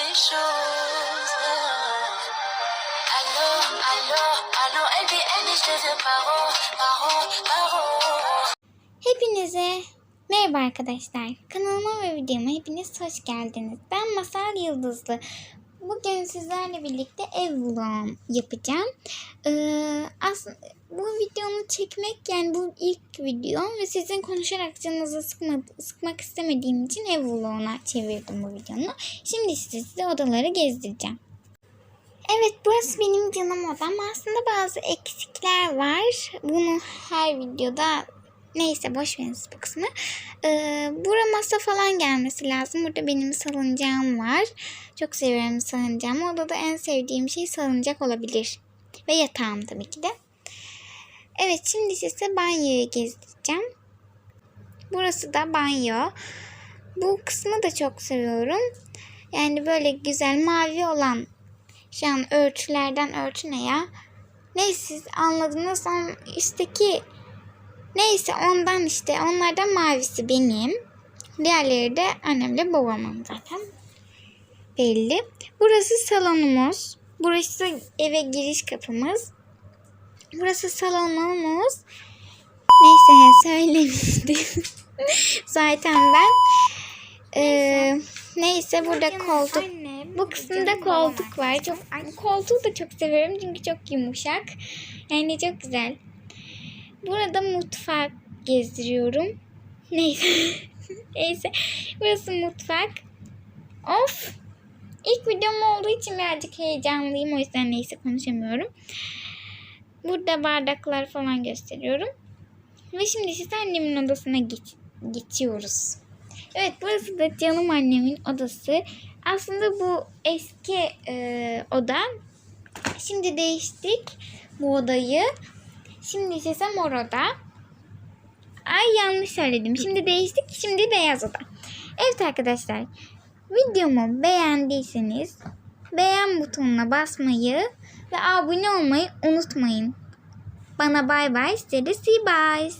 les choses. Allô, allô, allô, LBN et je deviens paro, paro, paro. Hepinize merhaba arkadaşlar. Kanalıma ve videoma hepiniz hoş geldiniz. Ben Masal Yıldızlı. Bugün sizlerle birlikte ev vlogum yapacağım. Ee, aslında bu videomu çekmek yani bu ilk videom ve sizin konuşarak canınızı sıkma, sıkmak istemediğim için ev vloguna çevirdim bu videonu. Şimdi size odaları gezdireceğim. Evet burası benim canım odam. Aslında bazı eksikler var. Bunu her videoda neyse boş verin siz bu kısmı. Ee, bura masa falan gelmesi lazım. Burada benim salıncağım var. Çok seviyorum salıncağımı. Odada en sevdiğim şey salıncak olabilir. Ve yatağım tabii ki de. Evet şimdi size banyoyu gezdireceğim. Burası da banyo. Bu kısmı da çok seviyorum. Yani böyle güzel mavi olan şu an örtülerden örtü ne ya? Neyse siz anladınız. On, üstteki neyse ondan işte onlardan mavisi benim. Diğerleri de annemle babamın zaten. Belli. Burası salonumuz. Burası eve giriş kapımız. Burası salonumuz. Neyse söylemiştim. zaten ben. Ee, neyse burada koltuk. Bu kısımda koltuk var. Çok koltuğu da çok seviyorum çünkü çok yumuşak. Yani çok güzel. Burada mutfak gezdiriyorum. Neyse. Neyse. Burası mutfak. Of. İlk videom olduğu için birazcık heyecanlıyım. O yüzden neyse konuşamıyorum. Burada bardaklar falan gösteriyorum. Ve şimdi size annemin odasına geç- geçiyoruz. Evet burası da canım annemin odası. Aslında bu eski e, oda. Şimdi değiştik bu odayı. Şimdi size mor oda. Ay yanlış söyledim. Şimdi değiştik. Şimdi beyaz oda. Evet arkadaşlar. Videomu beğendiyseniz beğen butonuna basmayı ve abone olmayı unutmayın. Bana bay bay. See bye.